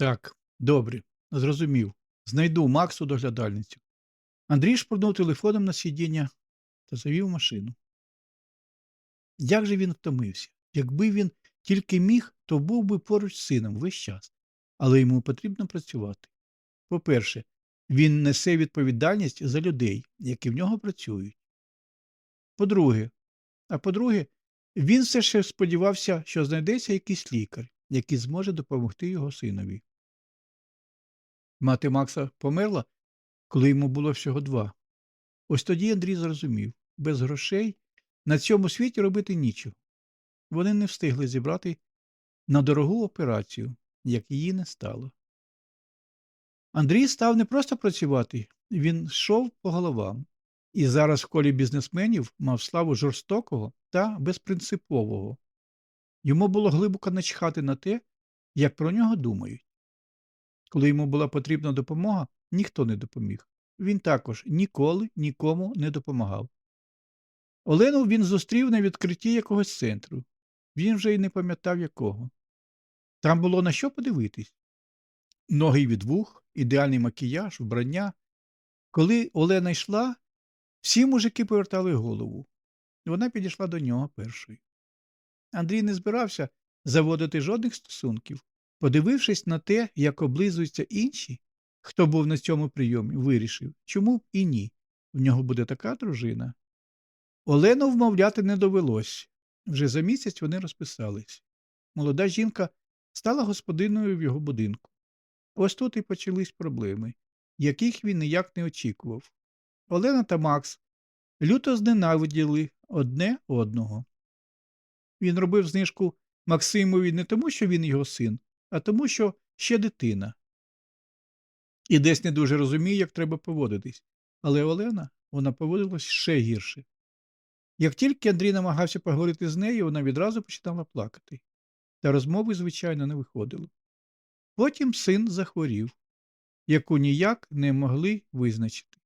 Так, добре, зрозумів. Знайду Максу доглядальницю. Андрій шпурнув телефоном на сидіння та завів машину. Як же він втомився? Якби він тільки міг, то був би поруч з сином весь час, але йому потрібно працювати. По-перше, він несе відповідальність за людей, які в нього працюють. По-друге, а по-друге, він все ще сподівався, що знайдеться якийсь лікар, який зможе допомогти його синові. Мати Макса померла, коли йому було всього два. Ось тоді Андрій зрозумів без грошей на цьому світі робити нічого. Вони не встигли зібрати на дорогу операцію, як її не стало. Андрій став не просто працювати, він йшов по головам. І зараз в колі бізнесменів мав славу жорстокого та безпринципового. Йому було глибоко начхати на те, як про нього думають. Коли йому була потрібна допомога, ніхто не допоміг. Він також ніколи нікому не допомагав. Олену він зустрів на відкритті якогось центру. Він вже й не пам'ятав якого. Там було на що подивитись. Ноги від вух, ідеальний макіяж, вбрання. Коли Олена йшла, всі мужики повертали голову. Вона підійшла до нього першою. Андрій не збирався заводити жодних стосунків. Подивившись на те, як облизуються інші, хто був на цьому прийомі, вирішив, чому б і ні. В нього буде така дружина. Олену вмовляти не довелось. Вже за місяць вони розписались. Молода жінка стала господиною в його будинку. Ось тут і почались проблеми, яких він ніяк не очікував. Олена та Макс люто зненавиділи одне одного. Він робив знижку Максимові не тому, що він його син, а тому, що ще дитина. І десь не дуже розуміє, як треба поводитись. Але Олена вона поводилась ще гірше. Як тільки Андрій намагався поговорити з нею, вона відразу починала плакати. Та розмови, звичайно, не виходило. Потім син захворів, яку ніяк не могли визначити,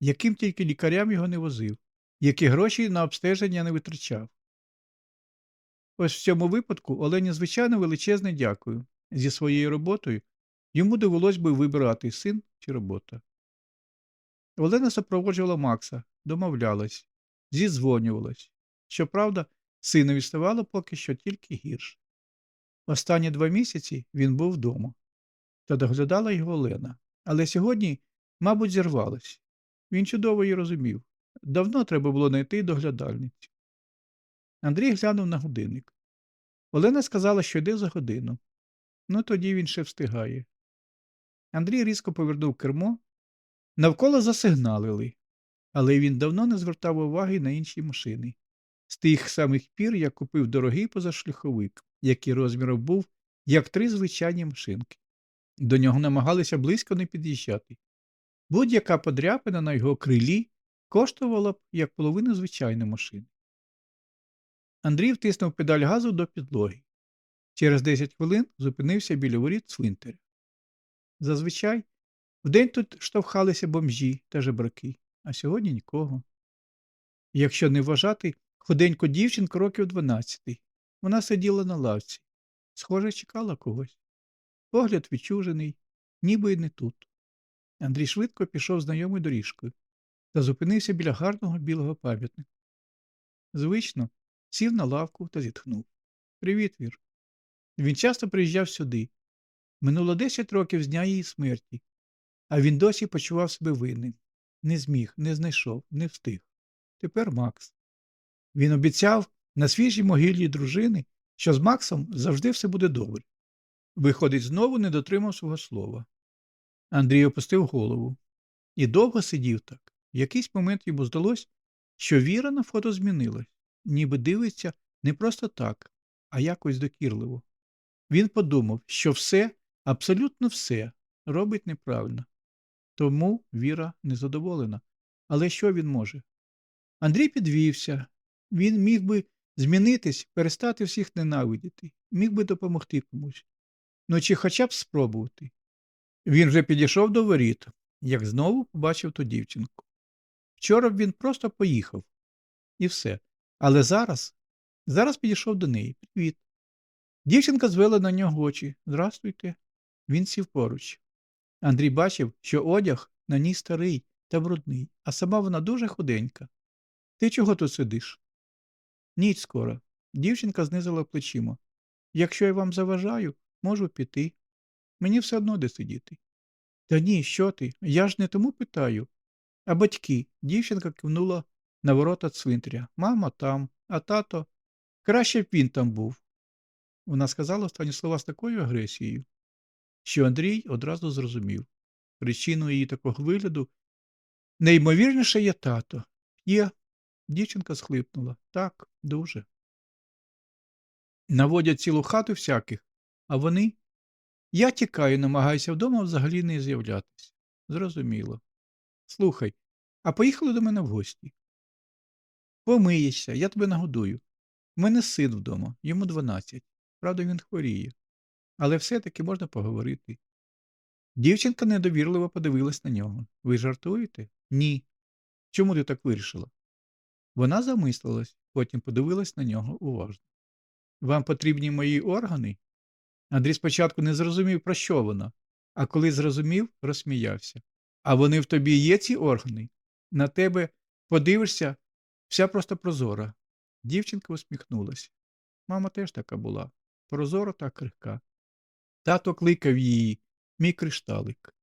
яким тільки лікарям його не возив, які гроші на обстеження не витрачав. Ось в цьому випадку Олені, звичайно, величезне дякую. Зі своєю роботою йому довелось би вибирати син чи робота. Олена супроводжувала Макса, домовлялась, зідзвонювалась. Щоправда, синові ставало поки що тільки гірше. Останні два місяці він був вдома, та доглядала його Олена. Але сьогодні, мабуть, зірвалась. Він чудово її розумів. Давно треба було знайти доглядальницю. Андрій глянув на годинник. Олена сказала, що йде за годину. Ну, тоді він ще встигає. Андрій різко повернув кермо. Навколо засигналили, але він давно не звертав уваги на інші машини. З тих самих пір я купив дорогий позашляховик, який розміром був, як три звичайні машинки. До нього намагалися близько не під'їжджати. Будь-яка подряпина на його крилі коштувала б як половину звичайної машини. Андрій втиснув педаль газу до підлоги. Через 10 хвилин зупинився біля воріт цвинтаря. Зазвичай вдень тут штовхалися бомжі та жебраки, а сьогодні нікого. Якщо не вважати худеньку дівчинку років 12. Вона сиділа на лавці. Схоже, чекала когось. Погляд відчужений, ніби й не тут. Андрій швидко пішов знайомою доріжкою та зупинився біля гарного білого пам'ятника. Звично, сів на лавку та зітхнув. Привіт, Вір. Він часто приїжджав сюди. Минуло 10 років з дня її смерті, а він досі почував себе винним. Не зміг, не знайшов, не встиг. Тепер Макс. Він обіцяв на свіжій могилі дружини, що з Максом завжди все буде добре. Виходить, знову не дотримав свого слова. Андрій опустив голову і довго сидів так. В якийсь момент йому здалось, що віра на фото змінилась, ніби дивиться не просто так, а якось докірливо. Він подумав, що все, абсолютно все, робить неправильно. Тому Віра незадоволена. Але що він може? Андрій підвівся. Він міг би змінитись, перестати всіх ненавидіти, міг би допомогти комусь. Ну чи хоча б спробувати. Він вже підійшов до воріт, як знову побачив ту дівчинку. Вчора б він просто поїхав. І все. Але зараз, зараз підійшов до неї. Привіт. Дівчинка звела на нього очі. Здрастуйте. Він сів поруч. Андрій бачив, що одяг на ній старий та брудний, а сама вона дуже худенька. Ти чого тут сидиш? Ніч скоро. Дівчинка знизила плечима. Якщо я вам заважаю, можу піти. Мені все одно де сидіти. Та ні, що ти? Я ж не тому питаю. А батьки, дівчинка кивнула на ворота цвинтаря. Мама там, а тато. Краще б він там був. Вона сказала останні слова з такою агресією, що Андрій одразу зрозумів. Причиною її такого вигляду неймовірніше є тато. Є. Дівчинка схлипнула. Так, дуже. Наводять цілу хату всяких, а вони. Я тікаю, намагаюся вдома взагалі не з'являтися. Зрозуміло. Слухай, а поїхали до мене в гості. Помиєшся, я тебе нагодую. У мене син вдома, йому 12. Правда, він хворіє. Але все-таки можна поговорити. Дівчинка недовірливо подивилась на нього. Ви жартуєте? Ні. Чому ти так вирішила? Вона замислилась, потім подивилась на нього уважно. Вам потрібні мої органи? Андрій спочатку не зрозумів, про що вона, а коли зрозумів, розсміявся. А вони в тобі є ці органи? На тебе подивишся, вся просто прозора. Дівчинка усміхнулася. Мама теж така була, прозора та крихка. Тато кликав її, мій кришталик.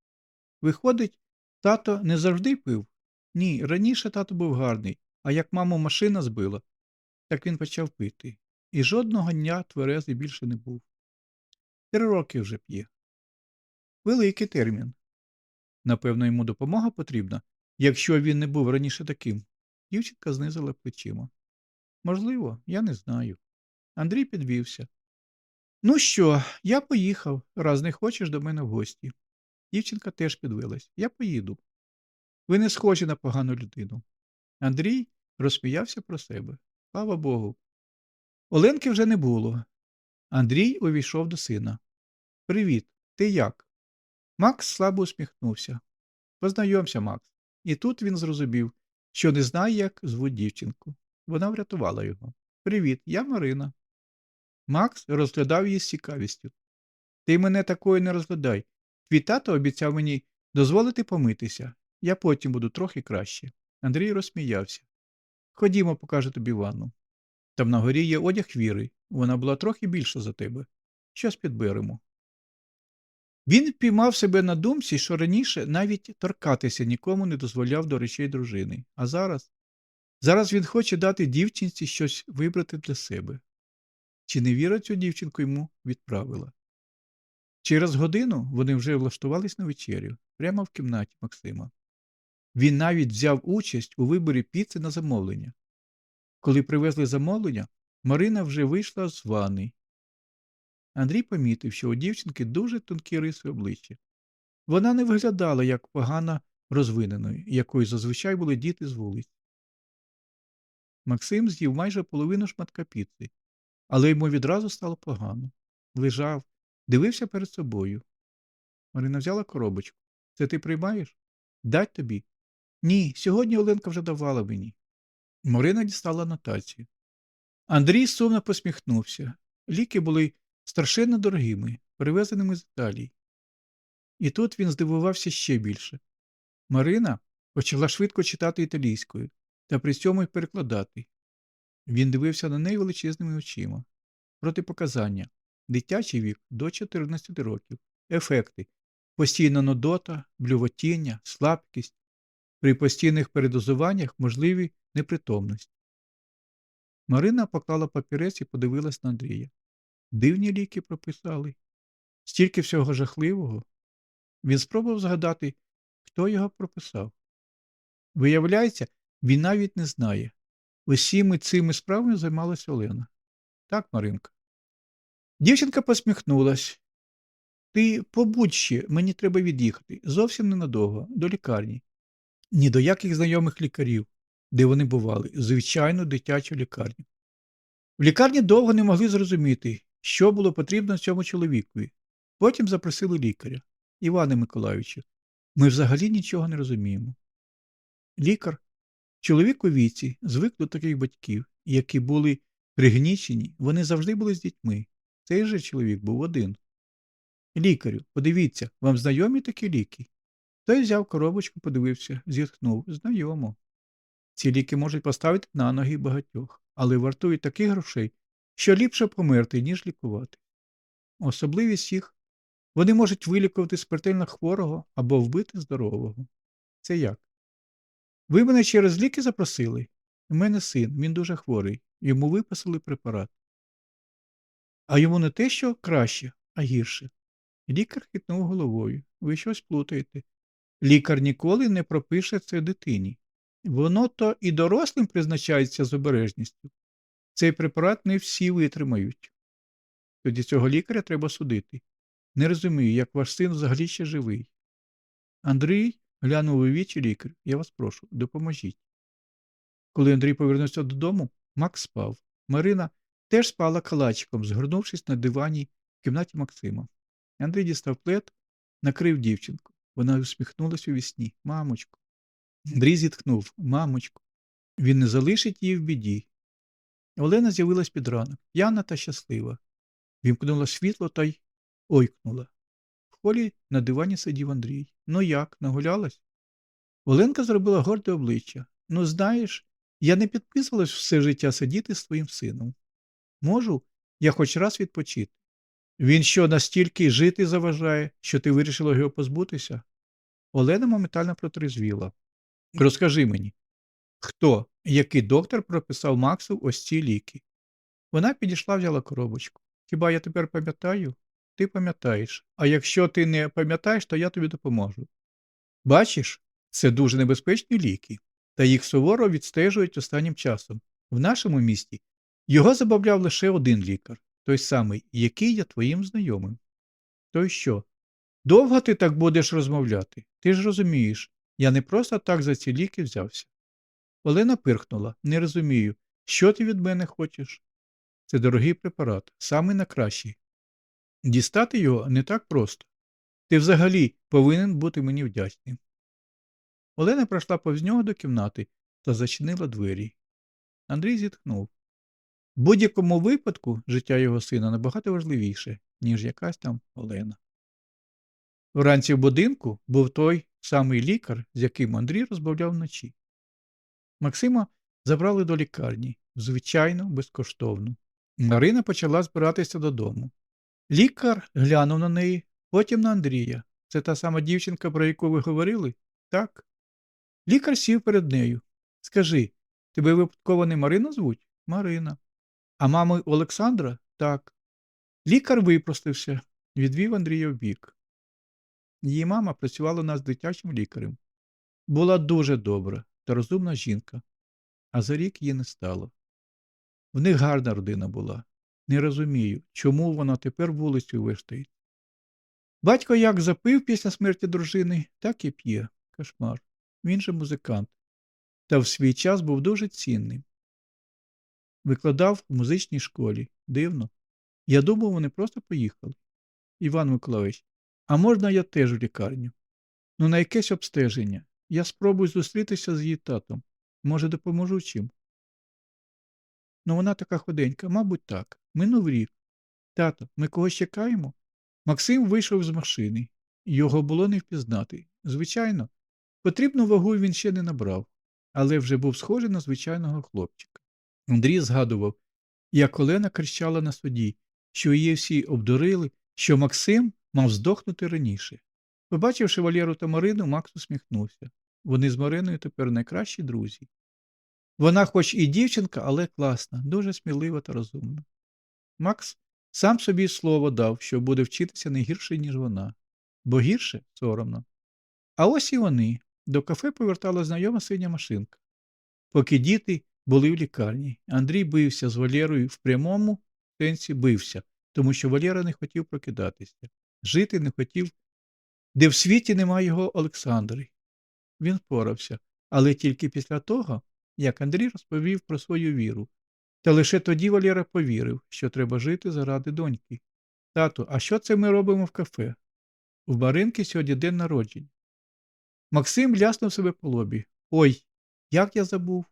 Виходить, тато не завжди пив? Ні, раніше тато був гарний, а як маму машина збила, так він почав пити. І жодного дня тверезий більше не був. Три роки вже п'є. Великий термін. Напевно, йому допомога потрібна, якщо він не був раніше таким. Дівчинка знизила плечима. Можливо, я не знаю. Андрій підвівся. Ну що, я поїхав, раз не хочеш до мене в гості. Дівчинка теж підвелась. Я поїду. Ви не схожі на погану людину. Андрій розсміявся про себе. Слава Богу. Оленки вже не було. Андрій увійшов до сина. Привіт, ти як? Макс слабо усміхнувся. Познайомся, Макс. І тут він зрозумів, що не знає, як звуть дівчинку. Вона врятувала його. Привіт, я Марина. Макс розглядав її з цікавістю. Ти мене такою не розглядай. Твій тато обіцяв мені дозволити помитися. Я потім буду трохи краще. Андрій розсміявся. Ходімо, покажу тобі ванну. Там на горі є одяг віри. Вона була трохи більша за тебе. Щось підберемо. Він впіймав себе на думці, що раніше навіть торкатися нікому не дозволяв до речей дружини. А зараз? Зараз він хоче дати дівчинці щось вибрати для себе. Чи не віра цю дівчинку йому відправила? Через годину вони вже влаштувались на вечерю, прямо в кімнаті Максима. Він навіть взяв участь у виборі піци на замовлення. Коли привезли замовлення, Марина вже вийшла з ванни. Андрій помітив, що у дівчинки дуже тонкі риси обличчя. Вона не виглядала як погано розвиненою, якою зазвичай були діти з вулиць. Максим з'їв майже половину шматка піци, але йому відразу стало погано. Лежав, дивився перед собою. Марина взяла коробочку. Це ти приймаєш? Дать тобі? Ні, сьогодні Оленка вже давала мені. Марина дістала нотацію. Андрій сумно посміхнувся. Ліки були страшенно дорогими, привезеними з Італії. І тут він здивувався ще більше. Марина почала швидко читати італійською та при цьому й перекладати. Він дивився на неї величезними очима. Протипоказання дитячий вік до 14 років, ефекти, постійна нудота, блювотіння, слабкість, при постійних передозуваннях можливі непритомність. Марина поклала папірець і подивилась на Андрія. Дивні ліки прописали. Стільки всього жахливого. Він спробував згадати, хто його прописав. Виявляється, він навіть не знає. Усіми цими справами займалася Олена. Так, Маринка. Дівчинка посміхнулась. Ти побудь ще, мені треба від'їхати. Зовсім ненадовго, до лікарні. Ні до яких знайомих лікарів, де вони бували, звичайну дитячу лікарню. В лікарні довго не могли зрозуміти, що було потрібно цьому чоловікові. Потім запросили лікаря. Іване Миколайовичу, ми взагалі нічого не розуміємо. Лікар, чоловік у віці, звик до таких батьків, які були пригнічені, вони завжди були з дітьми. Цей же чоловік був один. Лікарю, подивіться, вам знайомі такі ліки? Той взяв коробочку, подивився, зітхнув. Знайомо. Ці ліки можуть поставити на ноги багатьох, але вартують таких грошей, що ліпше померти, ніж лікувати. Особливість їх вони можуть вилікувати смертельно хворого або вбити здорового. Це як? Ви мене через ліки запросили? У мене син, він дуже хворий, йому виписали препарат. А йому не те, що краще, а гірше. Лікар хитнув головою. Ви щось плутаєте. Лікар ніколи не пропише це дитині. Воно то і дорослим призначається з обережністю. Цей препарат не всі витримають. Тоді цього лікаря треба судити. Не розумію, як ваш син взагалі ще живий. Андрій глянув у вічі лікар. Я вас прошу, допоможіть. Коли Андрій повернувся додому, Макс спав. Марина теж спала калачиком, згорнувшись на дивані в кімнаті Максима. Андрій дістав плед, накрив дівчинку. Вона усміхнулася у вісні. Мамочку. Андрій зітхнув. Мамочку. Він не залишить її в біді. Олена з'явилась під ранок, п'яна та щаслива. Вімкнула світло та й ойкнула. В холі на дивані сидів Андрій. Ну як, нагулялась? Оленка зробила горде обличчя. Ну, знаєш, я не підписувалась все життя сидіти з твоїм сином. Можу, я хоч раз відпочити. Він що, настільки жити заважає, що ти вирішила його позбутися? Олена моментально протрезвіла. Розкажи мені, хто, який доктор прописав Максу ось ці ліки? Вона підійшла, взяла коробочку. Хіба я тепер пам'ятаю? Ти пам'ятаєш. А якщо ти не пам'ятаєш, то я тобі допоможу. Бачиш, це дуже небезпечні ліки, та їх суворо відстежують останнім часом. В нашому місті його забавляв лише один лікар, той самий, який є твоїм знайомим. То що? Довго ти так будеш розмовляти? Ти ж розумієш, я не просто так за ці ліки взявся. Олена пирхнула. Не розумію, що ти від мене хочеш? Це дорогий препарат, самий найкращий. Дістати його не так просто. Ти взагалі повинен бути мені вдячним. Олена пройшла повз нього до кімнати та зачинила двері. Андрій зітхнув. В будь-якому випадку життя його сина набагато важливіше, ніж якась там Олена. Вранці в будинку був той самий лікар, з яким Андрій розмовляв вночі. Максима забрали до лікарні, звичайно, безкоштовно. Марина почала збиратися додому. Лікар глянув на неї, потім на Андрія. Це та сама дівчинка, про яку ви говорили? Так. Лікар сів перед нею. Скажи, тебе випадково не Марина звуть? Марина. А мами Олександра? Так. Лікар випростився, відвів Андрія вбік. Її мама працювала у нас дитячим лікарем. Була дуже добра та розумна жінка, а за рік її не стало. В них гарна родина була. Не розумію, чому вона тепер вулицю виштають. Батько як запив після смерті дружини, так і п'є. Кошмар. Він же музикант. Та в свій час був дуже цінним. Викладав в музичній школі. Дивно. Я думав, вони просто поїхали. Іван Миколаївич, а можна я теж в лікарню? Ну, на якесь обстеження. Я спробую зустрітися з її татом. Може, допоможу чим? Ну, вона така худенька, мабуть, так. Минув рік. Тато, ми когось чекаємо? Максим вийшов з машини. Його було не впізнати. Звичайно, потрібну вагу він ще не набрав, але вже був схожий на звичайного хлопчика. Андрій згадував, як Олена кричала на суді, що її всі обдурили, що Максим мав здохнути раніше. Побачивши Валєру та Марину, Макс усміхнувся. Вони з Мариною тепер найкращі друзі. Вона, хоч і дівчинка, але класна, дуже смілива та розумна. Макс сам собі слово дав, що буде вчитися не гірше, ніж вона, бо гірше соромно. А ось і вони. До кафе повертала знайома синя машинка. Поки діти були в лікарні, Андрій бився з Валєрою в прямому сенсі бився, тому що Валєра не хотів прокидатися, жити не хотів, де в світі немає його Олександри. Він впорався, але тільки після того, як Андрій розповів про свою віру. Та лише тоді Валєра повірив, що треба жити заради доньки. Тату, а що це ми робимо в кафе? В Маринки сьогодні день народження. Максим ляснув себе по лобі. Ой, як я забув.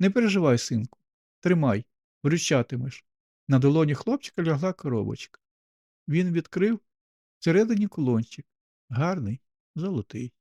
Не переживай, синку. Тримай, вручатимеш. На долоні хлопчика лягла коробочка. Він відкрив, Всередині кулончик. Гарний, золотий.